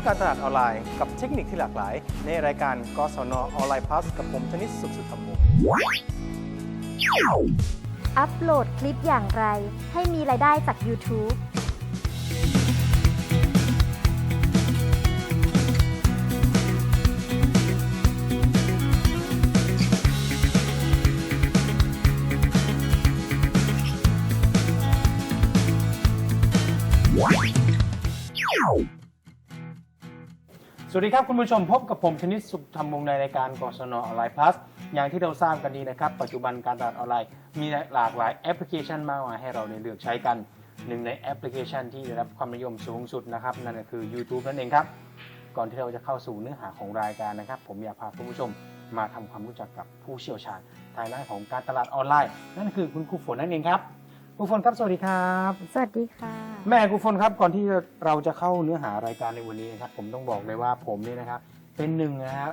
รู้การตลาดออนไลน์กับเทคนิคที่หลากหลาย ในรายการกศนออนไลน์พลัสกับผมธนิตสุขสุดธรรมวงศ์อัปโหลดคลิปอย่างไร ให้มีรายได้จาก YouTube วัสดีครับคุณผู้ชมพบกับผมธนิตสุขธรรมวงในรายการกศนออนไลน์พลัสอย่างที่เราทราบกันดีนะครับ ปัจจุบันการตลาดออนไลน์มีหลากหลายแอปพลิเคชันมากมายให้เราเลือกใช้กันหนึ่งในแอปพลิเคชันที่ได้รับความนิยมสูงสุดนะครับ นั่นก็คือ YouTube นั่นเองครับ ก่อนที่เราจะเข้าสู่เนื้อหาของรายการนะครับ ผมอยากพาคุณผู้ชมมาทำความรู้จักกับผู้เชี่ยวชาญทางด้านของการตลาดออนไลน์ นั่นคือคุณครูฝนนั่นเองครับ รูฝนครับสวัสดีครับ สวัสดีค่ะ แม่ครูฝนครับก่อนที่เราจะเข้าเนื้อหารายการในวันนี้นะครับ ผมต้องบอกเลยว่าผมเนี่ยนะครับ เป็นหนึ่งนะฮะ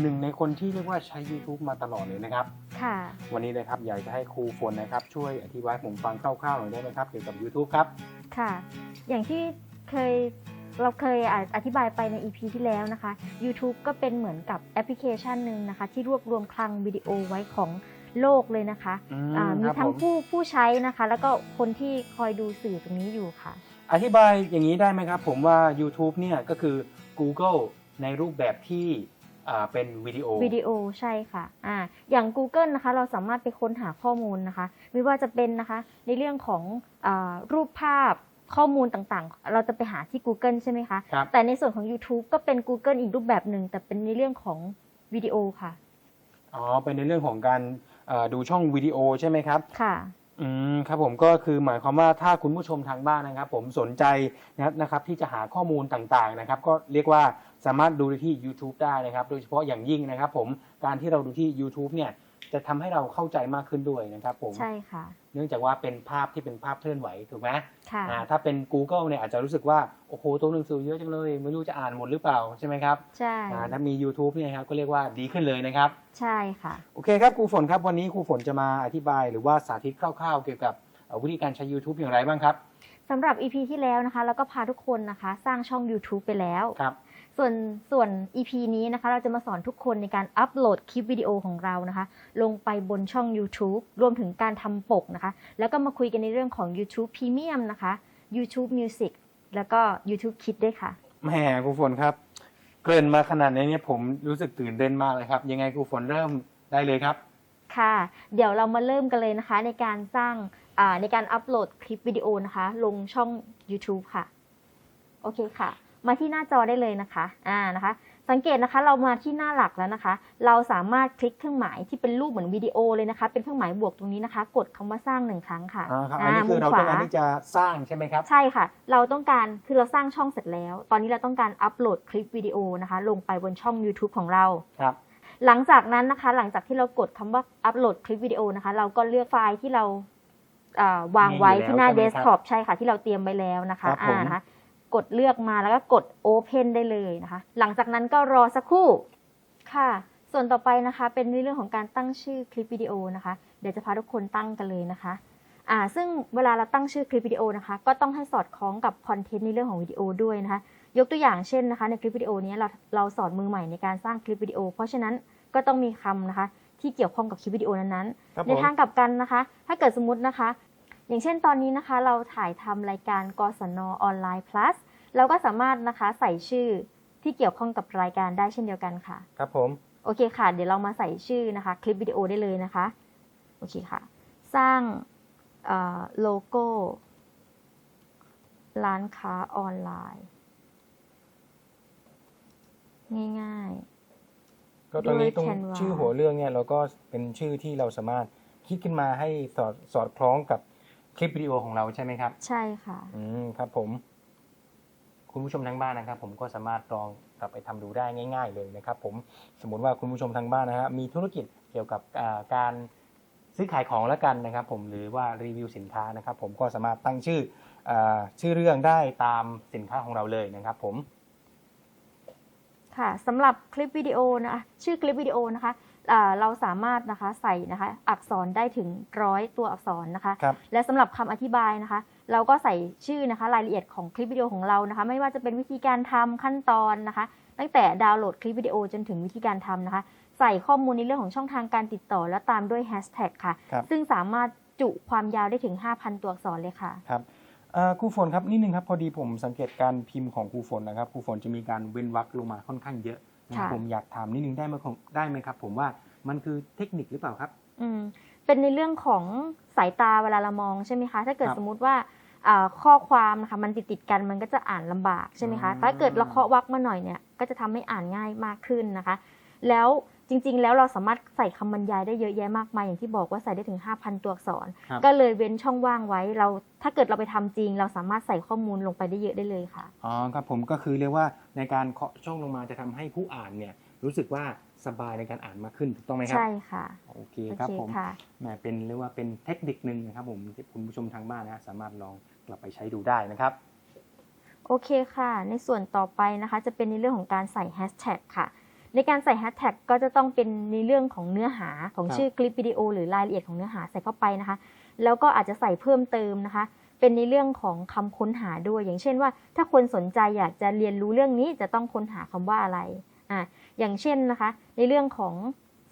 หนึ่งในคนที่เรียกว่าใช้ YouTube มาตลอดเลยนะครับ ค่ะ วันนี้นะครับอยากจะให้ครูฝนนะครับ ช่วยอธิบายให้ผมฟังคร่าวๆหน่อยได้ไหมครับเกี่ยวกับ YouTube ครับ ค่ะ อย่างที่เคยเราเคยอะอธิบายไปใน EP ที่แล้วนะคะ YouTube ก็เป็นเหมือนกับแอปพลิเคชันหนึ่งนะคะ ที่รวบรวมคลังวิดีโอไว้ของ โลกเลยนะคะอืมอ่ามีครับทั้งผม ผู้ผู้ใช้นะคะ แล้วก็คนที่คอยดูสื่อตรงนี้อยู่ค่ะ อธิบายอย่างนี้ได้ไหมครับ ผมว่า YouTube เนี่ยก็คือ Google ในรูปแบบที่อ่าเป็นวิดีโอ วิดีโอใช่ค่ะ อ่า อย่าง Google นะคะ เราสามารถไปค้นหาข้อมูลนะคะ ไม่ว่าจะเป็นนะคะ ในเรื่องของอารูปภาพข้อมูลต่างๆ เราจะไปหาที่ Google ใช่ไหมคะ ครับ แต่ในส่วนของ YouTube ก็เป็น Google อีกรูปแบบหนึ่ง แต่เป็นในเรื่องของวิดีโอค่ะ อ๋อเป็นในเรื่องของการเอ่อ ดูช่องวิดีโอใช่ไหมครับ ค่ะ อืมครับผมก็คือหมายความว่าถ้าคุณผู้ชมทางบ้านนะครับ ผมสนใจนะครับนะครับที่จะหาข้อมูลต่างๆนะครับ ก็เรียกว่าสามารถดูได้ที่ YouTube ได้นะครับ โดยเฉพาะอย่างยิ่งนะครับ ผมการที่เราดูที่ YouTube เนี่ย จะทำให้เราเข้าใจมากขึ้นด้วยนะครับผมใช่ค่ะ เนื่องจากว่าเป็นภาพที่เป็นภาพเคลื่อนไหวถูกไหมค่ะอ่าถ้าเป็น Google เนี่ยอาจจะรู้สึกว่า โอ้โหตัวหนังสือเยอะจังเลย ไม่รู้จะอ่านหมดหรือเปล่าใช่ไหมครับ ใช่อ่าถ้ามี YouTube เนี่ยครับก็เรียกว่าดีขึ้นเลยนะครับ ใช่ค่ะ โอเคครับครูฝนครับวันนี้ครูฝนจะมาอธิบาย หรือว่าสาธิตคร่าวๆ เกี่ยวกับเอ่อวิธีการใช้ YouTube อย่างไรบ้างครับสำหรับ EP ที่แล้วนะคะเราก็พาทุกคนนะคะ สร้างช่อง YouTube ไปแล้วครับ ส่วนส่วน EP นี้นะคะ เราจะมาสอนทุกคนในการอัปโหลดคลิปวิดีโอของเรานะคะ ลงไปบนช่อง YouTube รวมถึงการทำปกนะคะ แล้วก็มาคุยกันในเรื่องของ YouTube Premium นะคะ YouTube Music แล้วก็ YouTube Kids ด้วยค่ะ แหมครูฝนครับ เกริ่นมาขนาดนี้เนี่ยผมรู้สึกตื่นเต้นมากเลยครับ ยังไงครูฝนเริ่มได้เลยครับ ค่ะ เดี๋ยวเรามาเริ่มกันเลยนะคะ ในการสร้างอ่าในการอัปโหลดคลิปวิดีโอนะคะ ลงช่อง YouTube ค่ะ โอเคค่ะ มาที่หน้าจอได้เลยนะคะ อ่านะคะ สังเกตนะคะเรามาที่หน้าหลักแล้วนะคะ เราสามารถคลิกเครื่องหมายที่เป็นรูปเหมือนวิดีโอเลยนะคะ เป็นเครื่องหมายบวกตรงนี้นะคะ กดคำว่าสร้างหนึ่งครั้งค่ะอ่าครับอันนี้คือเราต้องการที่จะสร้างใช่ไหมครับ ใช่ค่ะ เราต้องการคือเราสร้างช่องเสร็จแล้ว ตอนนี้เราต้องการอัปโหลดคลิปวิดีโอนะคะ ลงไปบนช่อง YouTube ของเรา ครับหลังจากนั้นนะคะ หลังจากที่เรากดคำว่าอัปโหลดคลิปวิดีโอนะคะ เราก็เลือกไฟล์ที่เราอ่าวางไว้มีอยู่แล้วที่หน้าใช่ไหมเดครับสก์ท็อปใช่ค่ะ ที่เราเตรียมไว้แล้วนะคะครับผมอ่านะคะ กดเลือกมาแล้วก็กด Open ได้เลยนะคะ หลังจากนั้นก็รอสักครู่ค่ะ ส่วนต่อไปนะคะเป็นในเรื่องของการตั้งชื่อคลิปวิดีโอนะคะ เดี๋ยวจะพาทุกคนตั้งกันเลยนะคะอ่าซึ่งเวลาเราตั้งชื่อคลิปวิดีโอนะคะ ก็ต้องให้สอดคล้องกับคอนเทนต์ในเรื่องของวิดีโอด้วยนะคะ ยกตัวอย่างเช่นนะคะ ในคลิปวิดีโอนี้เราเราสอนมือใหม่ในการสร้างคลิปวิดีโอ เพราะฉะนั้นก็ต้องมีคำนะคะที่เกี่ยวข้องกับคลิปวิดีโอนั้นครับๆผในมทางกลับกันนะคะ ถ้าเกิดสมมตินะคะ อย่างเช่นตอนนี้นะคะ เราถ่ายทำรายการกศนออนไลน์ plus เราก็สามารถนะคะใส่ชื่อที่เกี่ยวข้องกับรายการได้เช่นเดียวกันค่ะ ครับผม โอเคค่ะ เดี๋ยวเรามาใส่ชื่อนะคะ คลิปวิดีโอได้เลยนะคะ โอเคค่ะ สร้างเอ่อโลโก้ ร้านค้าออนไลน์ ง่ายก็ตรงนี้ด้วยตรง Canva ชื่อหัวเรื่องเนี่ยเราก็เป็นชื่อที่เราสามารถคิดขึ้นมาให้สอดสอดคล้องกับ คลิปวิดีโอของเราใช่ไหมครับๆใช่ค่ะ อืมครับผม คุณผู้ชมทางบ้านนะครับ ผมก็สามารถลองกลับไปทำดูได้ง่าย ๆ เลยนะครับ ผมสมมุติว่าคุณผู้ชมทางบ้านนะฮะมีธุรกิจเกี่ยวกับอ่าการซื้อขายของแล้วกันนะครับ ผมหรือว่ารีวิวสินค้านะครับ ผมก็สามารถตั้งชื่ออาชื่อเรื่องได้ตามสินค้าของเราเลยนะครับ ผม ค่ะสำหรับคลิปวิดีโอนะคะชื่อคลิปวิดีโอนะคะอ่า เราสามารถนะคะใส่นะคะอักษรได้ถึงร้อยตัวอักษรนะคะ ครับและสำหรับคำอธิบายนะคะ เราก็ใส่ชื่อนะคะรายละเอียดของคลิปวิดีโอของเรานะคะ ไม่ว่าจะเป็นวิธีการทำขั้นตอนนะคะ ตั้งแต่ดาวน์โหลดคลิปวิดีโอจนถึงวิธีการทำนะคะ ใส่ข้อมูลในเรื่องของช่องทางการติดต่อ และตามด้วยแฮชแท็กค่ะ ครับ ซึ่งสามารถจุความยาวได้ถึง 5,000 ตัวอักษรเลยค่ะ ครับเอ่อครูฝนครับนิดนึงครับพอดีผมสังเกตการพิมพ์ของครูฝนนะครับครูฝนจะมีการเว้นวรรคลงมาค่อนข้างเยอะนะ ครับค่ะผมอยากถามนิดนึงได้ไหมครับได้ไหมครับ ผมว่ามันคือเทคนิคหรือเปล่าครับ อืมเป็นในเรื่องของสายตาเวลาเรามองใช่ไหมคะ ถ้าเกิดครับสมมุติว่าอ่าข้อความนะคะมันติดติดๆกันมันก็จะอ่านลำบากใช่ไหมคะ อืม ถ้าเกิดเราเคาะวรรคมาหน่อยเนี่ยก็จะทำให้อ่านง่ายมากขึ้นนะคะ แล้วจ ริง ๆ แล้วเราสามารถใส่คำบรรยายได้เยอะแยะมากมายอย่างที่บอกว่าใส่ได้ถึง 5,000 ตัวอักษรครับก็เลยเว้นช่องว่างไว้เราถ้าเกิดเราไปทำจริง เราสามารถใส่ข้อมูลลงไปได้เยอะได้เลยค่ะอ๋อครับผมก็คือเรียกว่าในการเคาะช่องลงมาจะทำให้ผู้อ่านเนี่ยรู้สึกว่าสบายในการอ่านมากขึ้นถูกต้องไหมครับใช่ค่ะโอเคโอครับเคผมค่ะแหมเป็นเรียกว่าเป็นเทคนิคหนึ่งนะครับผมที่คุณผู้ชมทางบ้านนะสามารถลองกลับไปใช้ดูได้นะครับโอเคค่ะ ในส่วนต่อไปนะคะ จะเป็นในเรื่องของการใส่แฮชแท็กค่ะ ในการใส่แฮชแท็กก็จะต้องเป็นในเรื่องของเนื้อหาของครับชื่อคลิปวิดีโอ หรือรายละเอียดของเนื้อหาใส่เข้าไปนะคะ แล้วก็อาจจะใส่เพิ่มเติมนะคะ เป็นในเรื่องของคำค้นหาด้วย อย่างเช่นว่า ถ้าคนสนใจอยากจะเรียนรู้เรื่องนี้จะต้องค้นหาคำว่าอะไรอ่าอย่างเช่นนะคะ ในเรื่องของ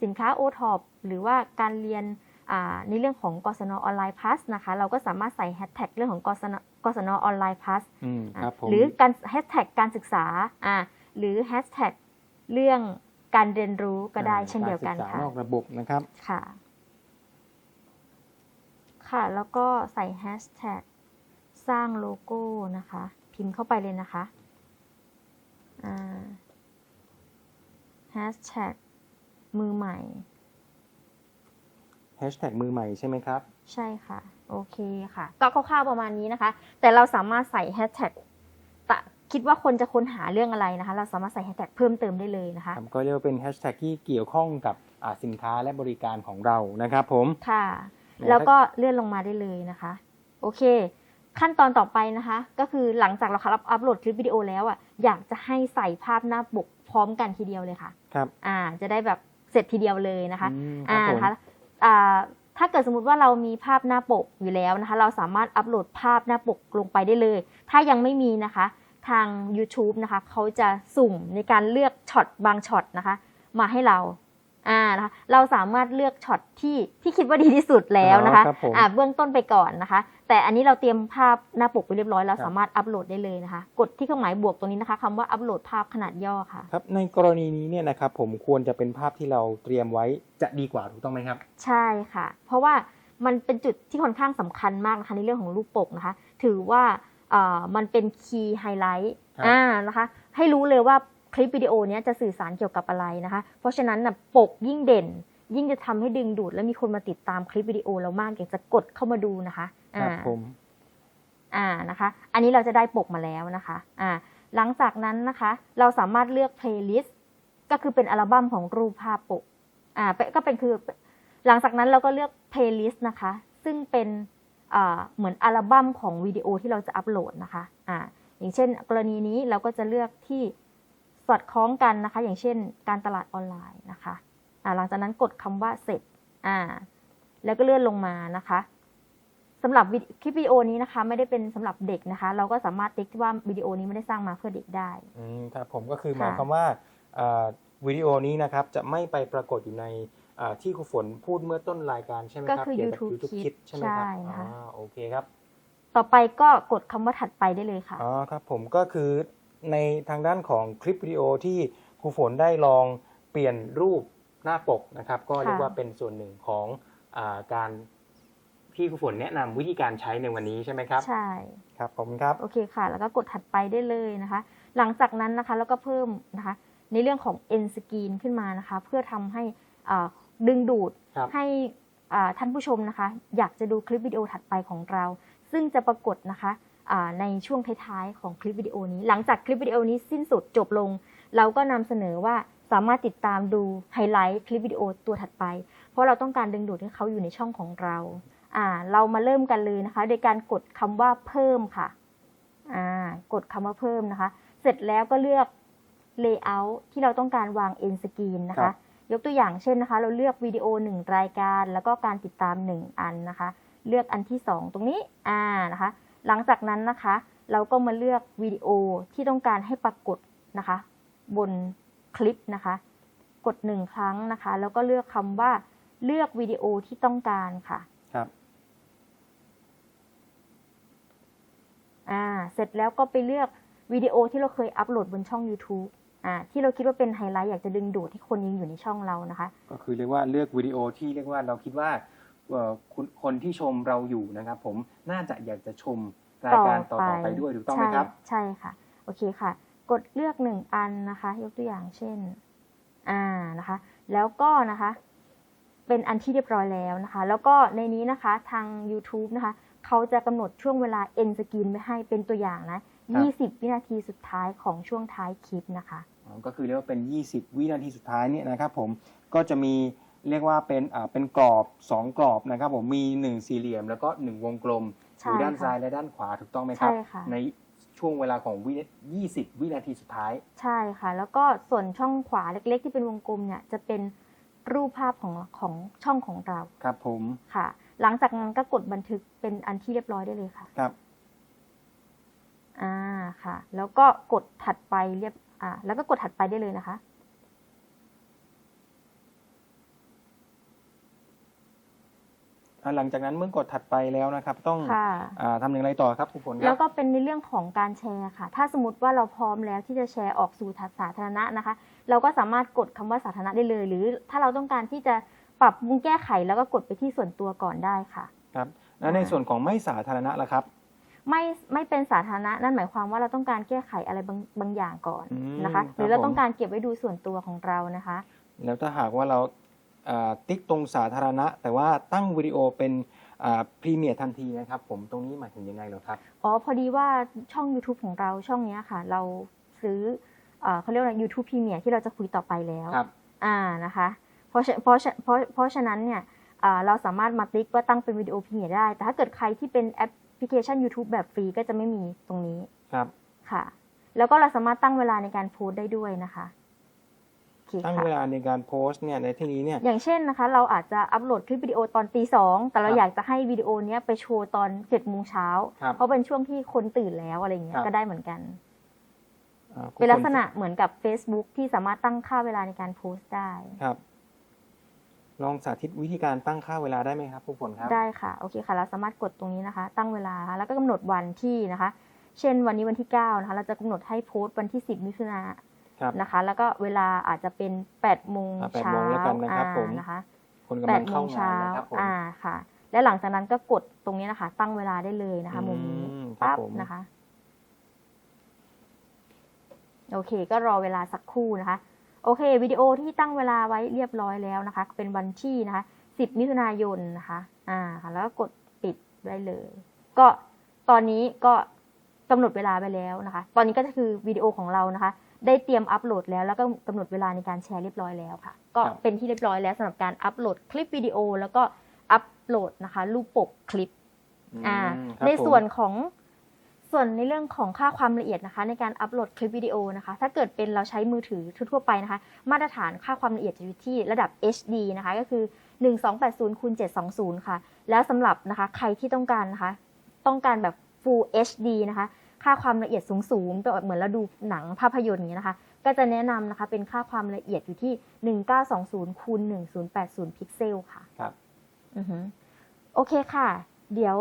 สินค้าโอท็อปหรือว่าการเรียนอ่าในเรื่องของกศนออนไลน์พลัสนะคะ เราก็สามารถใส่แฮชแท็กเรื่องของกศนกศนออนไลน์พลัสอืมครับผมหรือการแฮชแท็กการศึกษาอ่าหรือแฮชแท็ก เรื่องการเรียนรู้ก็ได้อ่าเช่นเดียวกันารศึษาค่ะนอกระบบนะครับค่ะ ค่ะแล้วก็ใส่แฮชแท็กสร้างโลโก้นะคะ พิมพ์เข้าไปเลยนะคะแฮชแท็กมือใหม่แฮชแท็กมือใหม่ใช่ไหมครับ ใช่ค่ะ โอเคค่ะ ก็คร่าวๆประมาณนี้นะคะ แต่เราสามารถใส่แฮชแท็กตะ คิดว่าคนจะค้นหาเรื่องอะไรนะคะ เราสามารถใส่แฮชแท็กเพิ่มเติมได้เลยนะคะครับก็เรียกว่าเป็นแฮชแท็กที่เกี่ยวข้องกับอ่าสินค้าและบริการของเรานะครับผมค่ะเนี่ยแล้วก็เลื่อนลงมาได้เลยนะคะ โอเค ขั้นตอนต่อไปนะคะ ก็คือหลังจากเราอัพอัพโหลดคลิปวิดีโอแล้วอะอยากจะให้ใส่ภาพหน้าปกพร้อมกันทีเดียวเลยค่ะครับอ่าจะได้แบบเสร็จทีเดียวเลยนะคะอืมคอ่ารับผมนะคะอ่าถ้าเกิดสมมติว่าเรามีภาพหน้าปกอยู่แล้วนะคะ เราสามารถอัปโหลดภาพหน้าปกลงไปได้เลย ถ้ายังไม่มีนะคะ ทาง YouTube นะคะเขาจะสุ่มในการเลือกช็อตบางช็อตนะคะ มาให้เราอ่านะคะเราสามารถเลือกช็อตที่ที่คิดว่าดีที่สุดแล้วนะคะอ๋อครับผมอ่าเบื้องต้นไปก่อนนะคะ แต่อันนี้เราเตรียมภาพหน้าปกไปเรียบร้อยเราครับ สามารถอัปโหลดได้เลยนะคะ กดที่เครื่องหมายบวกตรงนี้นะคะคำว่าอัปโหลดภาพขนาดย่อค่ะ ครับในกรณีนี้เนี่ยนะครับผมควรจะเป็นภาพที่เราเตรียมไว้จะดีกว่าถูกต้องไหมครับ ใช่ค่ะ เพราะว่ามันเป็นจุดที่ค่อนข้างสำคัญมากนะคะในเรื่องของรูปปกนะคะ ถือว่าเอ่อ มันเป็นคีย์ไฮไลท์ครับอ่านะคะให้รู้เลยว่าคลิปวิดีโอเนี้ยจะสื่อสารเกี่ยวกับอะไรนะคะ เพราะฉะนั้นนะปกยิ่งเด่น ยิ่งจะทำให้ดึงดูด และมีคนมาติดตามคลิปวิดีโอเรามากอยากจะกดเข้ามาดูนะคะคอ่ารับผมอ่านะคะ อันนี้เราจะได้ปกมาแล้วนะคะอ่าหลังจากนั้นนะคะ เราสามารถเลือก playlist ก็คือเป็นอัลบั้มของรูปภาพปกอ่าเป็นก็เป็นคือหลังจากนั้นเราก็เลือก playlist นะคะ ซึ่งเป็นอ่า เหมือนอัลบั้มของวิดีโอที่เราจะอัปโหลดนะคะอ่าอย่างเช่น กรณีนี้เราก็จะเลือกที่สอดคล้องกันนะคะ อย่างเช่น การตลาดออนไลน์นะคะอ่าหลังจากนั้นกดคำว่าเสร็จอ่าแล้วก็เลื่อนลงมานะคะสำหรับวิดีคลิปวิดีโอนี้นะคะ ไม่ได้เป็นสำหรับเด็กนะคะ เราก็สามารถติ๊กที่ว่าวิดีโอนี้ไม่ได้สร้างมาเพื่อเด็กได้อืมครับผมก็คือค่ะหมายความว่าอ่าวิดีโอนี้นะครับจะไม่ไปปรากฏอยู่ในอ่า ที่ครูฝนพูดเมื่อต้นรายการใช่ไหมคก็รับคือเกี่ยวกับ YouTube YouTube Kids Kids ใช่ไหมครับใช่นะคะอ่าโอเคครับ ต่อไปก็กดคำว่าถัดไปได้เลยค่ะ อ๋อครับผมก็คือในทางด้านของคลิปวิดีโอที่ครูฝนได้ลองเปลี่ยนรูปหน้าปกนะครับ ก็เรียกว่าเป็นส่วนหนึ่งของอาการที่ครูฝนแนะนำวิธีการใช้ในวันนี้ใช่ไหมครับ ใช่ ครับขอบคุณครับ โอเคค่ะ แล้วก็กดถัดไปได้เลยนะคะ หลังจากนั้นนะคะแล้วก็เพิ่มนะคะ ในเรื่องของ end screen ขึ้นมานะคะ เพื่อทำให้อ่า ดึงดูดครับ ให้อ่าท่านผู้ชมนะคะ อยากจะดูคลิปวิดีโอถัดไปของเรา ซึ่งจะปรากฏนะคะอ่าในช่วงท้ายๆของคลิปวิดีโอนี้ หลังจากคลิปวิดีโอนี้สิ้นสุดจบลง เราก็นำเสนอว่าสามารถติดตามดูไฮไลท์คลิปวิดีโอตัวถัดไป เพราะเราต้องการดึงดูดให้เขาอยู่ในช่องของเราอ่าเรามาเริ่มกันเลยนะคะ โดยการกดคำว่าเพิ่มค่ะอ่ากดคำว่าเพิ่มนะคะ เสร็จแล้วก็เลือก layout ที่เราต้องการวาง end screen นะครัคะ บ ยกตัวอย่างเช่นนะคะ เราเลือกวิดีโอ 1 รายการ แล้วก็การติดตาม 1 อันนะคะ เลือกอันที่ 2 ตรงนี้อ่านะคะ หลังจากนั้นนะคะ เราก็มาเลือกวิดีโอที่ต้องการให้ปรากฏนะคะ บนคลิปนะคะ กด 1 ครั้งนะคะ แล้วก็เลือกคำว่าเลือกวิดีโอที่ต้องการค่ะครับอ่าเสร็จแล้วก็ไปเลือกวิดีโอที่เราเคยอัปโหลดบนช่อง YouTube อ่า ที่เราคิดว่าเป็นไฮไลท์อยากจะดึงดูดให้คนยังอยู่ในช่องเรานะคะ ก็คือเรียกว่าเลือกวิดีโอที่เรียกว่าเราคิดว่าเอ่อคุณคนที่ชมเราอยู่นะครับ ผมน่าจะอยากจะชมรายการต่อๆไปด้วยถูกต้องไหมครับใช่ใช่ค่ะ โอเคค่ะ กดเลือกหนึ่งอันนะคะ ยกตัวอย่างเช่น อ่านะคะ แล้วก็นะคะ เป็นอันที่เรียบร้อยแล้วนะคะ แล้วก็ในนี้นะคะทาง YouTube นะคะเขาจะกำหนดช่วงเวลา end screen ไว้ให้เป็นตัวอย่างนะครับ20 วินาทีสุดท้ายของช่วงท้ายคลิปนะคะ อ๋อก็คือเรียกว่าเป็น 20 วินาทีสุดท้ายเนี่ยนะครับผมก็จะมีเรียกว่าเป็นอ่าเป็นกรอบ 2 กรอบนะครับผมมี 1 สี่เหลี่ยม แล้วก็ 1 วงกลมอใช่ยู่ด้านค่ะซ้ายและด้านขวาถูกต้องไหมครับ ใช่ค่ะ ในช่วงเวลาของวิ20 วินาทีสุดท้าย ใช่ค่ะ แล้วก็ส่วนช่องขวาเล็กๆ ที่เป็นวงกลมเนี่ยจะเป็นรูปภาพของของช่องของเราครับผม ค่ะ หลังจากนั้นก็กดบันทึกเป็นอันที่เรียบร้อยได้เลยค่ะครับ อ่าค่ะ แล้วก็กดถัดไปเรียบ อ่าแล้วก็กดถัดไปได้เลยนะคะอ่าหลังจากนั้นเมื่อกดถัดไปแล้วนะครับ ต้องค่ะอ่าทำอย่างไรต่อครับคุณฝนคแล้รัวบ ก็เป็นในเรื่องของการแชร์ค่ะ ถ้าสมมติว่าเราพร้อมแล้วที่จะแชร์ออกสู่สาธารณะนะคะ เราก็สามารถกดคำว่าสาธารณะได้เลย หรือถ้าเราต้องการที่จะปรับปรุงแก้ไขแล้วก็กดไปที่ส่วนตัวก่อนได้ค่ะครับแล้วในส่วนของไม่สาธารณะล่ะครับ ไม่ไม่เป็นสาธารณะนั่นหมายความว่าเราต้องการแก้ไขอะไรบางบางอย่างก่อนอืมนะคะครับหรือเราผมต้องการเก็บไว้ดูส่วนตัวของเรานะคะ แล้วถ้าหากว่าเราอ่าติ๊กตรงสาธารณะ แต่ว่าตั้งวิดีโอเป็นพรีเมียร์ทันทีนะครับ ผมตรงนี้หมายถึงยังไงเหรอครับ อ๋อ พอดีว่าช่อง YouTube ของเราช่องเนี้ยค่ะ เราซื้อเอ่อเขาเรียกว่าอะไร YouTube Premium ที่เราจะคุยต่อไปแล้วครับอ่านะคะเพราะฉะเพราะฉะเพราะเพราะฉะนั้นเนี่ยอ่าเราสามารถมาติ๊กว่าตั้งเป็นวิดีโอพรีเมียร์ได้ แต่ถ้าเกิดใครที่เป็นแอปพ ลิเคชัน YouTube แบบฟรีก็จะไม่มีตรงนี้ครับ ค่ะ แล้วก็เราสามารถตั้งเวลาในการโพสต์ได้ด้วยนะคะโอเคตั้งค่ะ เวลาในการโพสต์เนี่ยในที่นี้เนี่ย อย่างเช่นนะคะ เราอาจจะอัปโหลดคลิปวิดีโอตอนตีสองแต่เราครับอยากจะให้วิดีโอเนี้ยไปโชว์ตอนเจ็ดโมงเช้าครับเพราะเป็นช่วงที่คนตื่นแล้วอะไรอย่างเงี้ครัยบก็ได้เหมือนกัน อ่าคุณเป็นลักษณะฝเหมือนกับ Facebook ที่สามารถตั้งค่าเวลาในการโพสต์ได้ ครับ ลองสาธิตวิธีการตั้งค่าเวลาได้ไหมครับคุณฝนครับ ได้ค่ะ โอเคค่ะ เราสามารถกดตรงนี้นะคะ ตั้งเวลานะคะแล้วก็กำหนดวันที่นะคะ เช่นวันนี้วันที่9นะคะ เราจะกำหนดให้โพสต์วันที่ 10 มิถุนายนครับนะคะ แล้วก็เวลาอาจจะเป็น8โมงอ่า8เช้าโมงแล้วกันนะครับอ่าผมนะคะคนกำลัง8โมเข้างงาเช้านนะครับผมอ่าค่ะ และหลังจากนั้นก็กดตรงนี้นะคะ ตั้งเวลาได้เลยนะคะ มุมนี้อืมครับปั๊บผมนะคะ โอเค ก็รอเวลาสักครู่นะคะ โอเควิดีโอที่ตั้งเวลาไว้เรียบร้อยแล้วนะคะ เป็นวันที่นะคะ 10 มิถุนายนนะคะอ่าค่ะแล้วก็กดปิดได้เลย ก็ตอนนี้ก็กำหนดเวลาไปแล้วนะคะ ตอนนี้ก็คือวิดีโอของเรานะคะ ได้เตรียมอัปโหลดแล้วแล้วก็กำหนดเวลาในการแชร์เรียบร้อยแล้วค่ะ ก็ครับเป็นที่เรียบร้อยแล้วสำหรับการอัปโหลดคลิปวิดีโอแล้วก็อัปโหลดนะคะ รูปปกคลิปอ่าอืมครับในส่วนผมของ ส่วนในเรื่องของค่าความละเอียดนะคะ ในการอัปโหลดคลิปวิดีโอนะคะ ถ้าเกิดเป็นเราใช้มือถือทั่วๆไปนะคะ มาตรฐานค่าความละเอียดจะอยู่ที่ระดับ HD นะคะ ก็คือ 1280คูณ720 ค่ะ แล้วสำหรับนะคะใครที่ต้องการนะคะ ต้องการแบบ Full HD นะคะ ค่าความละเอียดสูงๆแบบเหมือนเราดูหนังภาพยนตร์อย่างนี้ยนะคะ ก็จะแนะนำนะคะเป็นค่าความละเอียดอยู่ที่ 1920คูณ1080 พิกเซลค่ะครับอือฮึโอเคค่ะ เดี๋ยว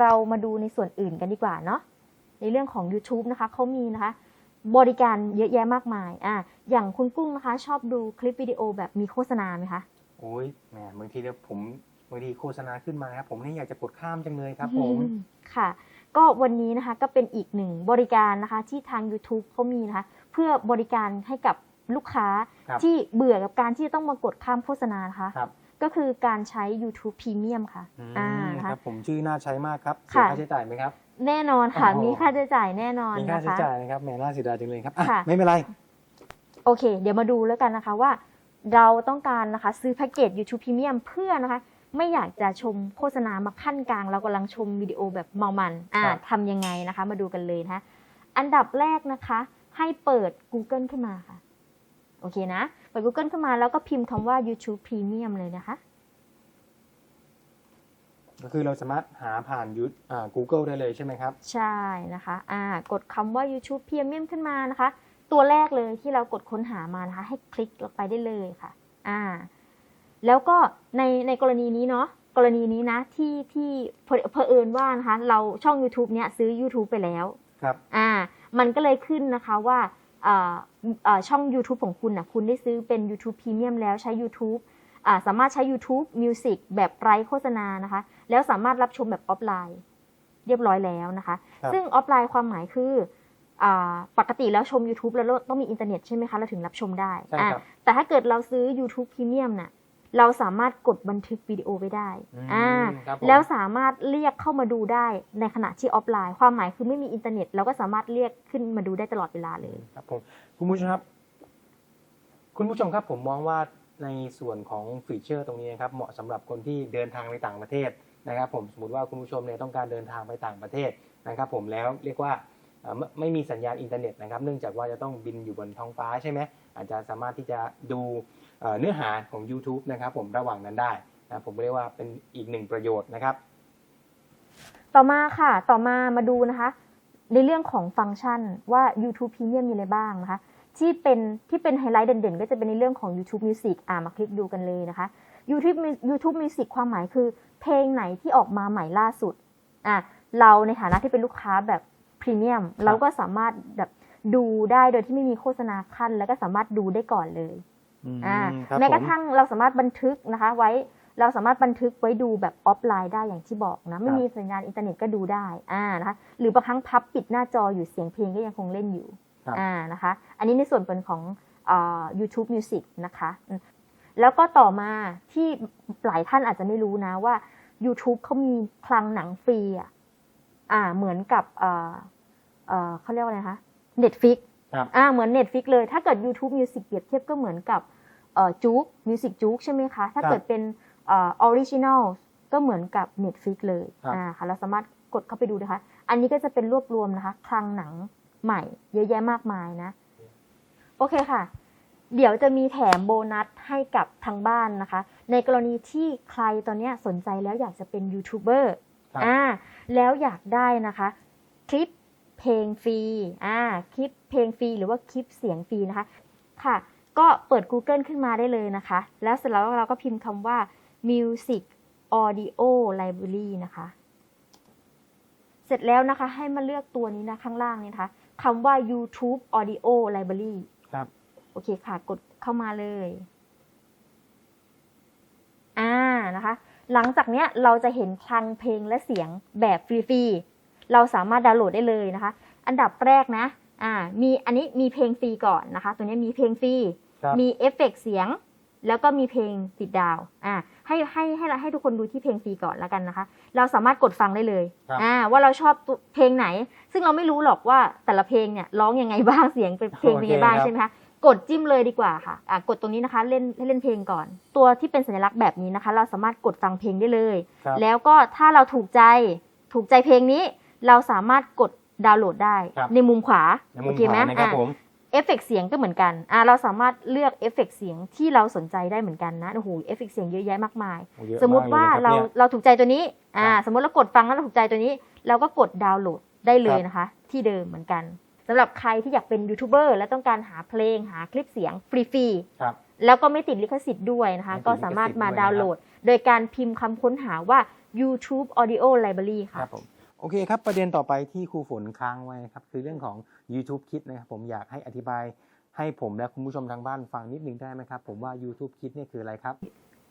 เรามาดูในส่วนอื่นกันดีกว่าเนาะ ในเรื่องของ YouTube นะคะเขามีนะคะ บริการเยอะแยะมากมายอะอย่างคุณกุ้งนะคะ ชอบดูคลิปวิดีโอแบบมีโฆษณาไหมคะโอ้ยแหมบางทีเนี่ยผมบางทีโฆษณาขึ้นมาครับผมนี่อยากจะกดข้ามจังเลยครับผมอืค่ะ ก็วันนี้นะคะก็เป็นอีกหนึ่งบริการนะคะที่ทาง YouTube เขามีนะคะ เพื่อบริการให้กับลูกค้าครับที่เบื่อกับการที่จะต้องมากดข้ามโฆษณานะคะครับก็คือการใช้ YouTube Premium ค่ะอืมอ่านะคคะรับผมชื่อน่าใช้มากครับเสียค่ะค่าใช้จ่ายไหมครับ แน่นอนค่ะโอ้โหมีค่าใช้จ่ายแน่นอนมีค่านะใช้คะ จ่ายนะครับแหมน่าเสียดายจังเลยครับอะค่ะ ไม่เป็นไรโอเค เดี๋ยวมาดูแล้วกันนะคะว่า เราต้องการนะคะซื้อแพ็กเกจ YouTube Premium เพื่อนะคะ ไม่อยากจะชมโฆษณามาขั้นกลาง เรากำลังชมวิดีโอแบบเมามันอ่าครับทำยังไงนะคะ มาดูกันเลยนะคะอันดับแรกนะคะ ให้เปิด Google ขึ้นมาค่ะ โอเคนะ เปิด Google ขึ้นมาแล้วก็พิมพ์คำว่า YouTube Premium เลยนะคะ ก็คือเราสามารถหาผ่านยูอ่า Google ได้เลยใช่ไหมครับ ใช่นะคะอ่ากดคำว่า YouTube Premium ขึ้นมานะคะ ตัวแรกเลยที่เรากดค้นหามานะคะ ให้คลิกลงไปได้เลยค่ะอ่าแล้วก็ในในกรณีนี้เนาะกรณีนี้นะที่ที่เผเผอิญว่านะคะเราช่อง YouTube เนี้ยซื้อ YouTube ไปแล้วครับอ่ามันก็เลยขึ้นนะคะว่าอ่าอ่าช่อง YouTube ของคุณนะคุณได้ซื้อเป็น YouTube Premium แล้วใช้ YouTube อ่า สามารถใช้ YouTube Music แบบไร้โฆษณานะคะ แล้วสามารถรับชมแบบออฟไลน์ เรียบร้อยแล้วนะคะครับซึ่งออฟไลน์ความหมายคืออาปกติแล้วชม YouTube แล้วเราต้องมีอินเทอร์เน็ตใช่ไหมคะ เราถึงรับชมได้ใช่อะครับแต่ถ้าเกิดเราซื้อ YouTube Premium น่ะเราสามารถกดบันทึกวิดีโอไว้ได้อืมอ่าครับผมแล้วสามารถเรียกเข้ามาดูได้ในขณะที่ออฟไลน์ ความหมายคือไม่มีอินเทอร์เน็ต เราก็สามารถเรียกขึ้นมาดูได้ตลอดเวลาเลย ครับผมคุณผู้ชมครับ คุณผู้ชมครับผมมองว่า ในส่วนของฟีเจอร์ตรงนี้นะครับเหมาะสำหรับคนที่เดินทางไปต่างประเทศนะครับ ผมสมมติว่าคุณผู้ชมเนี่ยต้องการเดินทางไปต่างประเทศนะครับ ผมแล้วเรียกว่าไม่มีสัญญาณอินเทอร์เน็ตนะครับ เนื่องจากว่าจะต้องบินอยู่บนท้องฟ้าใช่ไหมอาจจะสามารถที่จะดูเอ่อเนื้อหาของ YouTube นะครับ ผมระหว่างนั้นได้นะผมเรียกว่าเป็นอีกหนึ่งประโยชน์นะครับ ต่อมาค่ะ ต่อมามาดูนะคะ ในเรื่องของฟังก์ชันว่า YouTube Premium มีอะไรบ้างนะคะ ที่เป็นที่เป็นไฮไลท์เด่นๆ ก็จะเป็นในเรื่องของ YouTube Music อ่ามาคลิกดูกันเลยนะคะ YouTube Mu- YouTube Music ความหมายคือ เพลงไหนที่ออกมาใหม่ล่าสุดอะเราในฐานะที่เป็นลูกค้าแบบพรีเมียมเราก็สามารถแบบดูได้โดยที่ไม่มีโฆษณาขั้น แล้วก็สามารถดูได้ก่อนเลยอ่าครับแม้กระผมทั่งเราสามารถบันทึกนะคะ ไว้เราสามารถบันทึกไว้ดูแบบออฟไลน์ได้อย่างที่บอกนะ ไม่มีสัญญาณอินเทอร์เน็ตก็ดูได้อ่านะคะหรือบางครั้งพับปิดหน้าจออยู่เสียงเพลงก็ยังคงเล่นอยู่ครับ อ่านะคะ อันนี้ในส่วนเป็นของอ่า YouTube Music นะคะอืมแล้วก็ต่อมาที่หลายท่านอาจจะไม่รู้นะว่า YouTube เขามีคลังหนังฟรีอะอ่าเหมือนกับอ่าเอ่อเขาเรียกว่าอะไรนะคะ Netflix ครับอ่าเหมือน Netflix เลยถ้าเกิด YouTube Music เปรียบเทียบก็เหมือนกับเอ่อจุกมิวสิกจุกใช่ไหมคะ ถ้าครับเกิดเป็นเออริจินอลก็เหมือนกับ Netflix เลยครับอ่าค่ะเราสามารถกดเข้าไปดูนะคะ อันนี้ก็จะเป็นรวบรวมนะคะ คลังหนัง ใหม่ เยอะแยะมากมายนะ โอเคค่ะ เดี๋ยวจะมีแถมโบนัสให้กับทางบ้านนะคะ ในกรณีที่ใครตอนเนี้ยสนใจแล้วอยากจะเป็นยูทูบเบอร์ครับอ่าแล้วอยากได้นะคะ คลิปเพลงฟรีอ่าคลิปเพลงฟรีหรือว่าคลิปเสียงฟรีนะคะค่ะ ก็เปิด Google ขึ้นมาได้เลยนะคะ แล้วเสร็จแล้วเราก็พิมพ์คำว่า Music Audio Library นะคะ เสร็จแล้วนะคะให้มาเลือกตัวนี้นะข้างล่างนี้นะคะ คำว่า YouTube Audio Library ครับ โอเคค่ะ กดเข้ามาเลย อ่านะคะ หลังจากเนี้ยเราจะเห็นคลังเพลงและเสียงแบบฟรีๆ เราสามารถดาวน์โหลดได้เลยนะคะ อันดับแรกนะ อ่า มีอันนี้มีเพลงฟรีก่อนนะคะ ตัวนี้มีเพลงฟรีครับมีเอฟเฟกต์เสียง แล้วก็มีเพลงติดดาวอ่าให้ให้ให้ให้ทุกคนดูที่เพลงฟรีก่อนแล้วกันนะคะ เราสามารถกดฟังได้เลยครับ อ่าว่าเราชอบตัวเพลงไหน ซึ่งเราไม่รู้หรอกว่าแต่ละเพลงเนี่ยร้องยังไงบ้างเสียงเป็นเพลงเป็นยังไงบ้างโอเคครับใช่ไหมคะกดจิ้มเลยดีกว่าค่ะอะกดตรงนี้นะคะเล่นให้เล่นเพลงก่อน ตัวที่เป็นสัญลักษณ์แบบนี้นะคะ เราสามารถกดฟังเพลงได้เลย ครับ แล้วก็ถ้าเราถูกใจถูกใจเพลงนี้ เราสามารถกดดาวน์โหลดได้ ครับ ในมุมขวาในมุโอมเคขไหมวานะครับอะผม เอฟเฟกต์เสียงก็เหมือนกันอ่าเราสามารถเลือกเอฟเฟกต์เสียงที่เราสนใจได้เหมือนกันนะ โอ้โห เอฟเฟกต์เสียงเยอะแยะมากมาย โอ้เยอะสมมุติว่าลยเรานะคบนี่ย เราถูกใจตัวนี้ อ่าครับสมมติเรากดฟังแล้วเราถูกใจตัวนี้ เราก็กดดาวน์โหลดได้เลยครับนะคะ ที่เดิมเหมือนกันสำหรับใครที่อยากเป็นยูทูบเบอร์และต้องการหาเพลงหาคลิปเสียงฟรีครับ ๆ แล้วก็ไม่ติดลิขสิทธิ์ด้วยนะคะ ไม่ติดก็สามารถมาลิขสิทธิ์ด้วยนะครับ ดาวน์โหลด โดยการพิมพ์คำค้นหาว่า YouTube Audio Library คค่ะ รับผม โอโอเคครับ ประเด็นต่อไปที่ครูฝนค้างไว้นะครับ คือเรื่องของ YouTube Kids นะครับ ผมอยากให้อธิบายให้ผมและคุณผู้ชมทางบ้านฟังนิดนึงได้ไหมครับ ผมว่า YouTube Kids เนี่ยคืออะไรครับ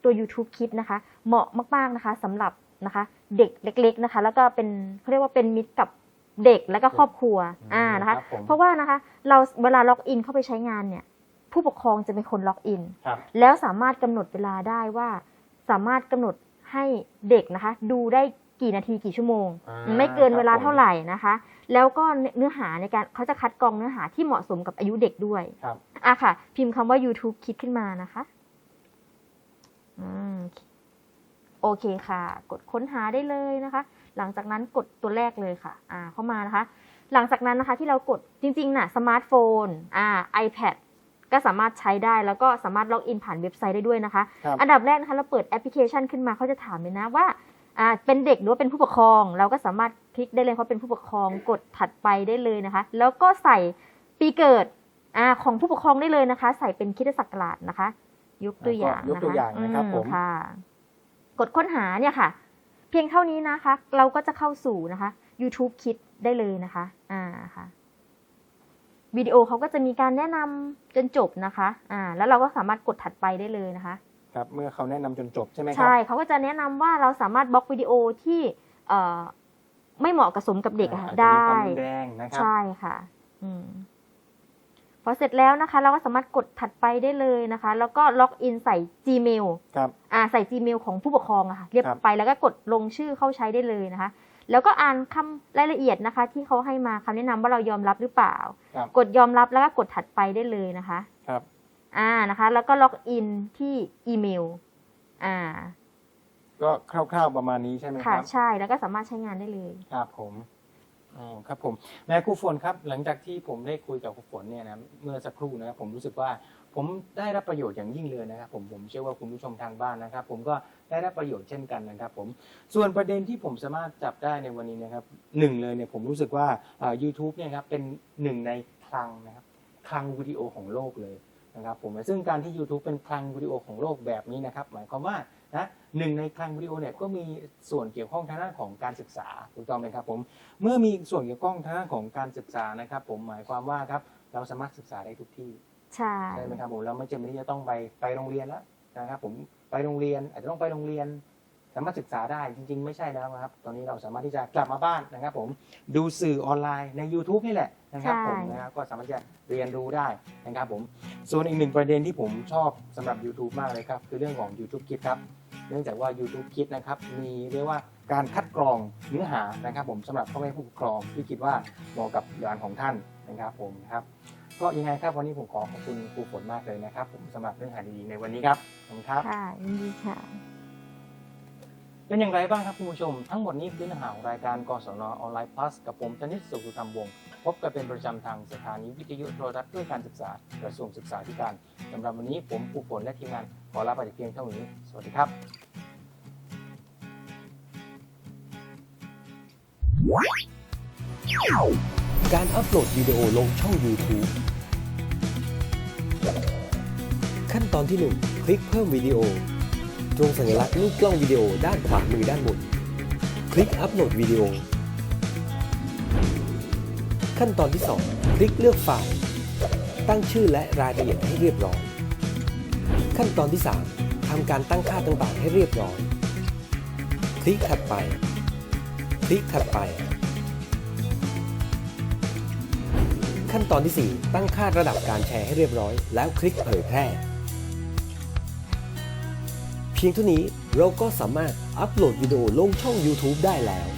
ตัว YouTube Kids นะคะ เหมาะมาก ๆนะคะสำหรับนะคะ เด็กเล็ก ๆนะคะ แล้วก็เป็นเขาเรียกว่าเป็นมิตรกับเด็กและก็ครอบครัวอืมอ่านะคะ ครับผม เพราะว่านะคะเราเวลาล็อกอินเข้าไปใช้งานเนี่ย ผู้ปกครองจะเป็นคนล็อกอิน ครับ แล้วสามารถกำหนดเวลาได้ว่า สามารถกำหนดให้เด็กนะคะ ดูได้ กี่นาทีกี่ชั่วโมง อ่าไม่เกินเวลาครับผมเท่าไหร่นะคะ แล้วก็เนื้อหาในการเขาจะคัดกรองเนื้อหาที่เหมาะสมกับอายุเด็กด้วยครับ อะค่ะ พิมพ์คำว่า YouTube คิดขึ้นมานะคะอืมโอเคค่ะ กดค้นหาได้เลยนะคะ หลังจากนั้นกดตัวแรกเลยค่ะ อ่า เข้ามานะคะ หลังจากนั้นนะคะที่เรากดจริงๆน่ะสมาร์ทโฟนอ่า iPad ก็สามารถใช้ได้แล้วก็สามารถล็อกอินผ่านเว็บไซต์ได้ด้วยนะคะ ครับ อันดับแรกนะคะเราเปิดแอปพลิเคชันขึ้นมาเขาจะถามเลยนะว่า อ่าเป็นเด็กหรือว่าเป็นผู้ปกครอง เราก็สามารถคลิกได้เลยเพราะเป็นผู้ปกครองกดถัดไปได้เลยนะคะ แล้วก็ใส่ปีเกิดอาของผู้ปกครองได้เลยนะคะ ใส่เป็นคริดศักราชนะคะ ยกตัวอย่างยกตัวอย่างนะครับอืผมค่ะ กดค้นหาเนี่ยค่ะ เพียงเท่านี้นะคะ เราก็จะเข้าสู่นะคะ YouTube Kids ได้เลยนะคะ อ่าค่ะวิดีโอเขาก็จะมีการแนะนำจนจบนะคะ อ่า แล้วเราก็สามารถกดถัดไปได้เลยนะคะ ครับเมื่อเขาแนะนำจนจบใช่ไหมครัใช่เขาก็จะแนะนำว่าเราสามารถบล็อกวิดีโอที่เอ่อไม่เหมาะกับสมกับเด็กอะค่ะอาจจะได้มีความรุนแรงนะครับใช่ค่ะอืมพอเสร็จแล้วนะคะ เราก็สามารถกดถัดไปได้เลยนะคะ แล้วก็ล็อกอินใส่ Gmail ครับอ่าใส่ Gmail ของผู้ปกครองอะค่ะเรียบครับไปแล้วก็กดลงชื่อเข้าใช้ได้เลยนะคะ แล้วก็อ่านคำรายละเอียดนะคะ ที่เขาให้มาคำแนะนำว่าเรายอมรับหรือเปล่าครับกดยอมรับแล้วก็กดถัดไปได้เลยนะคะครับ อ่านะคะ แล้วก็ล็อกอินที่อีเมลอ่าก็คร่าวๆประมาณนี้ใช่ไหมคค่ะรับ ใช่แล้วก็สามารถใช้งานได้เลย ครับผมอ๋อครับผมแม่ครูฝนครับหลังจากที่ผมได้คุยกับครูฝนเนี่ยนะเมื่อสักครู่นะครับผมรู้สึกว่าผมได้รับประโยชน์อย่างยิ่งเลยนะครับ ผมผมเชื่อว่าคุณผู้ชมทางบ้านนะครับ ผมก็ได้รับประโยชน์เช่นกันนะครับ ผมส่วนประเด็นที่ผมสามารถจับได้ในวันนี้นะครับหนึ่งเลยเนี่ยผมรู้สึกว่าอ่า YouTube เนี่ยครับเป็นหนึ่งในคลังนะครับคลังวิดีโอของโลกเลย นะครับผมซึ่งการที่ YouTube เป็นคลังวิดีโอของโลกแบบนี้นะครับ หมายความว่านะหนึ่งในคลังวิดีโอเนี่ยก็มีส่วนเกี่ยวข้องทางด้านของการศึกษาถูกต้องไหมครับผมเมื่อมีส่วนเกี่ยวข้องทางด้านของการศึกษานะครับ ผมหมายความว่าครับเราสามารถศึกษาได้ทุกที่ใช่ใช่ไหมครับผมเราไม่จำเป็นที่จะต้องไปไปโรงเรียนแล้วนะครับ ผมไปโรงเรียนอาจจะต้องไปโรงเรียน สามารถศึกษาได้จริง ๆ ไม่ใช่แล้วนะครับ ตอนนี้เราสามารถที่จะกลับมาบ้านนะครับ ผมดูสื่อออนไลน์ใน YouTube นี่แหละนะครับผมนะครับก็สามารถจะเรียนรู้ได้นะครับผม ส่วนอีกหนึ่งประเด็นที่ผมชอบสำหรับ YouTube มากเลยครับ คือเรื่องของ YouTube Kids ครับ เนื่องจากว่า YouTube Kids นะครับ มีเรียกว่าการคัดกรองเนื้อหานะครับผมสำหรับพ่อแม่ผู้ปกครองที่คิดว่าเหมาะกับยานของท่านนะครับผมนะครับก็ยังไงครับวันนี้ผมขอขอบคุณครูฝนมากเลยนะครับ ผมสำหรับเนื้อหาดีๆในวันนี้ครับขอบคุณครับค่ะยินดีค่ะเป็นอย่างไรบ้างครับคุณผู้ชม ทั้งหมดนี้คือเนื้อหาของรายการกศนออนไลน์พลัสกับผมธนิตสุขธรรมวงศ์ พบกันเป็นประจำทางสถานีวิทยุโทรทัศน์เพื่อการศึกษากระทรวงศึกษาธิการสำหรับวันนี้ผมครูฝนและทีมงานขอลาไปเพียงเท่านี้ สวัสดีครับ การอัปโหลดวิดีโอลงช่อง YouTube ขั้นตอนที่ 1 คลิกเพิ่มวิดีโอ ตรงสัญลักษณ์รูปกล้องวิดีโอด้านขวามือด้านบน คลิกอัปโหลดวิดีโอ ขั้นตอนที่ 2 คลิกเลือกไฟล์ ตั้งชื่อและรายละเอียดให้เรียบร้อย ขั้นตอนที่ 3ทำการตั้งค่าต่างๆให้เรียบร้อย คลิกถัดไป คลิกถัดไป ขั้นตอนที่ 4 ตั้งค่าระดับการแชร์ให้เรียบร้อย แล้วคลิกเผยแพร่ เพียงเท่านี้เราก็สามารถอัปโหลดวิดีโอลงช่อง YouTube ได้แล้ว